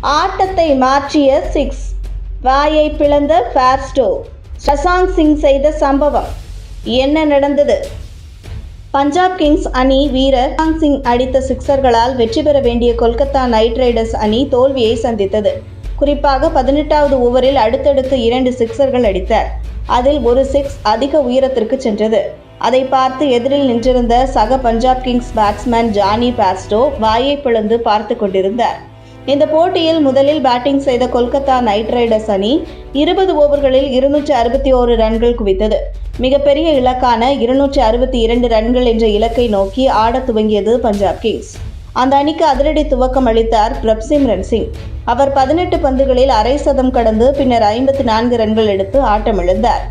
ஆட்டத்தை மாற்றிய சிக்ஸ். வாயை பிளந்த ஃபேர்ஸ்டோ சசாங் சிங் செய்த சம்பவம். என்ன நடந்தது? பஞ்சாப் கிங்ஸ் அணி வீரர் சசாங் சிங் அடித்த சிக்சர்களால் வெற்றி பெற வேண்டிய கொல்கத்தா நைட் ரைடர்ஸ் அணி தோல்வியை சந்தித்தது. குறிப்பாக பதினெட்டாவது ஓவரில் அடுத்தடுத்து இரண்டு சிக்சர்கள் அடித்தார். அதில் ஒரு சிக்ஸ் அதிக உயரத்திற்கு சென்றது. அதை பார்த்து எதிரில் நின்றிருந்த சக Punjab Kings batsman Jonny Bairstow வாயை பிளந்து பார்த்து கொண்டிருந்தார். இந்த போட்டியில் முதலில் பேட்டிங் செய்த கொல்கத்தா நைட் ரைடர்ஸ் அணி இருபது ஓவர்களில் இருநூற்றி அறுபத்தி ஓரு ரன்கள் குவித்தது. மிகப்பெரிய இலக்கான இருநூற்றி அறுபத்தி இரண்டு ரன்கள் என்ற இலக்கை நோக்கி ஆடத் துவங்கியது பஞ்சாப் கிங்ஸ். அந்த அணிக்கு அதிரடி துவக்கம் அளித்தார் பிரப்சிம்ரன் சிங். அவர் பதினெட்டு பந்துகளில் அரை சதம் கடந்து பின்னர் ஐம்பத்தி நான்கு ரன்கள் எடுத்து ஆட்டமிழந்தார்.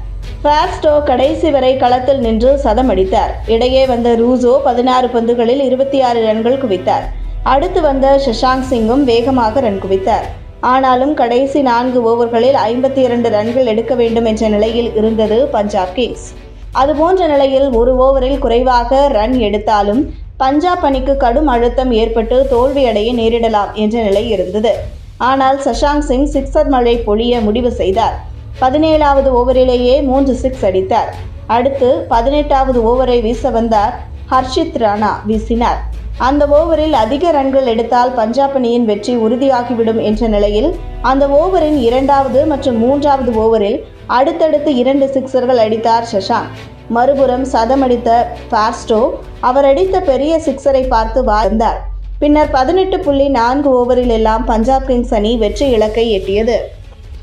ஃபேர்ஸ்டோ கடைசி வரை களத்தில் நின்று சதம் அடித்தார். இடையே வந்த ரூசோ பதினாறு பந்துகளில் இருபத்தி ஆறு ரன்கள் குவித்தார். அடுத்து வந்த சஷாங்க் சிங்கும் வேகமாக ரன் குவித்தார். ஆனாலும் கடைசி நான்கு ஓவர்களில் ஐம்பத்தி இரண்டு ரன்கள் எடுக்க வேண்டும் என்ற நிலையில் இருந்தது பஞ்சாப் கிங்ஸ். அதுபோன்ற நிலையில் ஒரு ஓவரில் குறைவாக ரன் எடுத்தாலும் பஞ்சாப் அணிக்கு கடும் அழுத்தம் ஏற்பட்டு தோல்வியடைய நேரிடலாம் என்ற நிலை இருந்தது. ஆனால் சஷாங்க் சிங் சிக்ஸர் மழை பொழிய முடிவு செய்தார். பதினேழாவது ஓவரிலேயே மூன்று சிக்ஸ் அடித்தார். அடுத்து பதினெட்டாவது ஓவரை வீச வந்தார் ஹர்ஷித் ராணா வீசினார். அந்த ஓவரில் அதிக ரன்கள் எடுத்தால் பஞ்சாப் அணியின் வெற்றி உறுதியாகிவிடும் என்ற நிலையில் அந்த ஓவரின் இரண்டாவது மற்றும் மூன்றாவது ஓவரில் அடுத்தடுத்து இரண்டு சிக்சர்கள் அடித்தார் சஷாங்க். மறுபுறம் சதம் அடித்த பாஸ்டோ அவர் அடித்த பெரிய சிக்சரை பார்த்து வாழ்ந்தார் பின்னர் பதினெட்டு புள்ளி நான்கு ஓவரில் எல்லாம் பஞ்சாப் கிங்ஸ் அணி வெற்றி இலக்கை எட்டியது.